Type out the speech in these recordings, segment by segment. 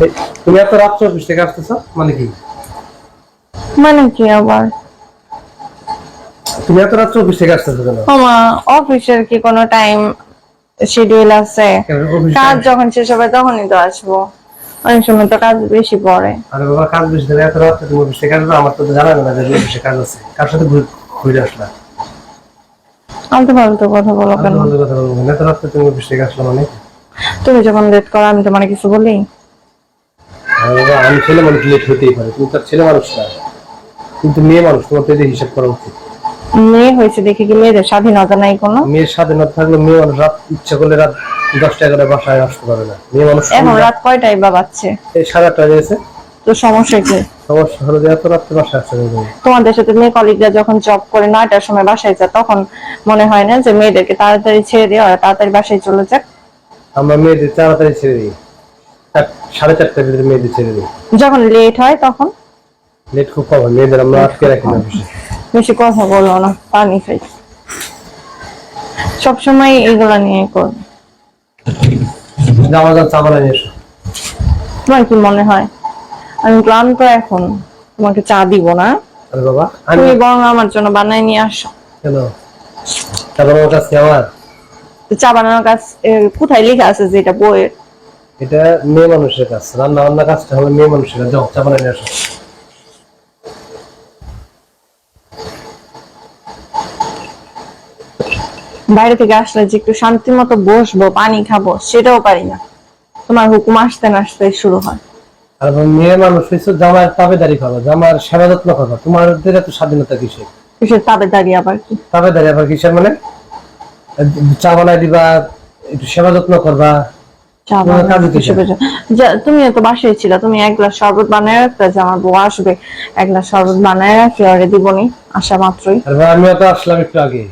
এই, তুমি এত রাত্রে অফিস থেকে আসতেছো? মানে কি? মানে কি আবার? তুমি এত রাত্রে অফিস থেকে আসতেছো কেন? অফিসের কি কোনো টাইম শিডিউল আছে? কাজ যখন শেষ হবে তখনই তো আসব। অনেক সময় তো কাজ বেশি পড়ে। আরে বাবা কাজ বেশি দিলে এত রাত্রে তুমি অফিস আসবে? আমার তো জানা না যে অফিসে কাজ আছে। কার সাথে ঘুরে- আসলা? আলতু ফালতু কথা বলো কেন? আলতু কথা বলব না। এত রাত্রে তুমি অফিস থেকে আসলা মানে তুমি যখন লেট করো আমি তোমার কিছু বলি? আমি ছেলে মানুষ লেট হতেই পারে তুমি তার ছেলে মানুষ না। কিন্তু মেয়ে মানুষ তোমার তো হিসাব করা উচিত। মেয়ে হয়েছে দেখে কি মেয়েদের স্বাধীনতা নাই কোনো? মেয়ের স্বাধীনতা থাকলে মেয়ে মানুষ রাত ইচ্ছা করলে রাত দশটা এগারোটা বাসায় আসতে পারে না। মেয়ে মানুষ এখন রাত কয়টায় বা বাচ্চে এই সাড়ে আটটা তো সমস্যা কি? সমস্যা হলো যে এত রাত্রে বাসায় আসতে তোমাদের সাথে মেয়ে কলিগরা যখন জব করে নয়টার সময় বাসায় যায় তখন মনে হয় না যে মেয়েদেরকে তাড়াতাড়ি ছেড়ে দিয়ে ওরা তাড়াতাড়ি বাসায় চলে যাক? আমরা মেয়েদের তাড়াতাড়ি ছেড়ে দিই। সাড়ে চারটার ভিতরে মেয়েদের ছেড়ে দিই। যখন লেট হয় তখন? লেট খুব কম হয় মেয়েদের আমরা আটকে রাখি না বেশি। কথা বলো না পানি খাই। সবসময় এগুলা নিয়ে কর জামা নিয়ে এসো। তোমার কি মনে হয়? আমি ক্লান্ত এখন তোমাকে চা দিব না। আরে বাবা আমি তুমি বরং আমার জন্য বানাই নিয়ে আসো। কেন? তারপর আমার কাছে আমার? চা বানানোর কাজ কোথায় লেখা আছে যে এটা বইয়ে এটা মেয়ে মানুষের কাজ। রান্না বান্না কাজটা হলো মেয়ে মানুষের কাজ। যাও চাপা নিয়ে আসো। বাইরে থেকে আসলে যে একটু শান্তি মতো বসবো পানি খাব সেটাও পারি না। তোমার হুকুম আসতে না আসতে শুরু হয়। আর মেয়ে মানুষ হয়েছে জামার তাবেদারি খাবা জামার সেবা যত্ন করবা। তোমাদের এত স্বাধীনতা কিসের? কিসের তাবে দাঁড়িয়ে আবার কি? তাবেদারি আবার কিসের মানে? চা বানাই দিবা একটু সেবা যত্ন করবা। তুমি তো বাসায় ছিল তুমি এক গ্লাস শরবত বানায় রাখতে যে আমার বউ আসবে এক গ্লাস শরবত বানায় রাখি আরে দিবনি আসা মাত্রই। আমিও তো আসলাম একটু আগে।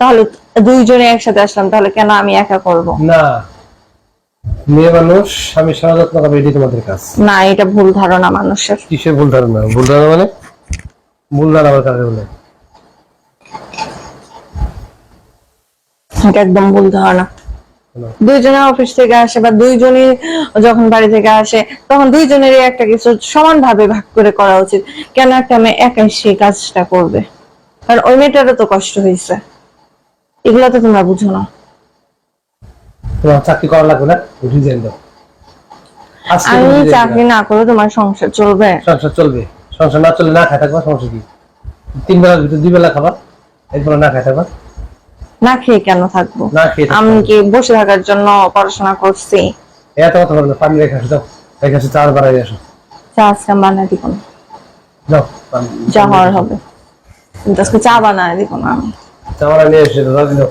তাহলে দুইজনে একসাথে আসলাম তাহলে কেন আমি একা করব? না। মেয়ে মানুষ আমি সেবা যত্ন করব এটি তোমাদের কাজ। না এটা ভুল ধারণা মানুষের। কিসের ভুল ধারণা? ভুল ধারণা মানে? ভুল ধারণা বলে এটা একদম ভুল ধারণা? দুইজনে অফিস থেকে আসে বা দুইজনই যখন বাড়ি থেকে আসে তখন দুইজনেরই একটা কিছু সমান ভাবে ভাগ করে করা উচিত। কেন একটা মেয়ে একাই সেই কাজটা করবে? কারণ ওই মেয়েটারও তো কষ্ট হয়েছে এগুলো তো তোমরা বুঝো না। তোমার চাকরি করা লাগবে না? রিজাইন দাও। আমি চাকরি না করে তোমার সংসার চলবে? সংসার চলবে। সংসার না চললে না খাই থাকবা সমস্যা কি? তিন বেলা ভিতরে দুই বেলা খাবার এরপরে না খাই থাকবা। না খেয়ে কেন থাকব? আমি কি বসে থাকার জন্য পড়াশোনা করছি? এত কথা বলবে পানি রেখে আসো যাও। রেখে আসো চার বানাই আসো। চা আজকে বানাই বানায় দিব না। যাও চা যা হওয়ার হবে। কিন্তু আজকে চা বানায় দিব না আমি। চা বানাই নিয়ে এসে দাও দিও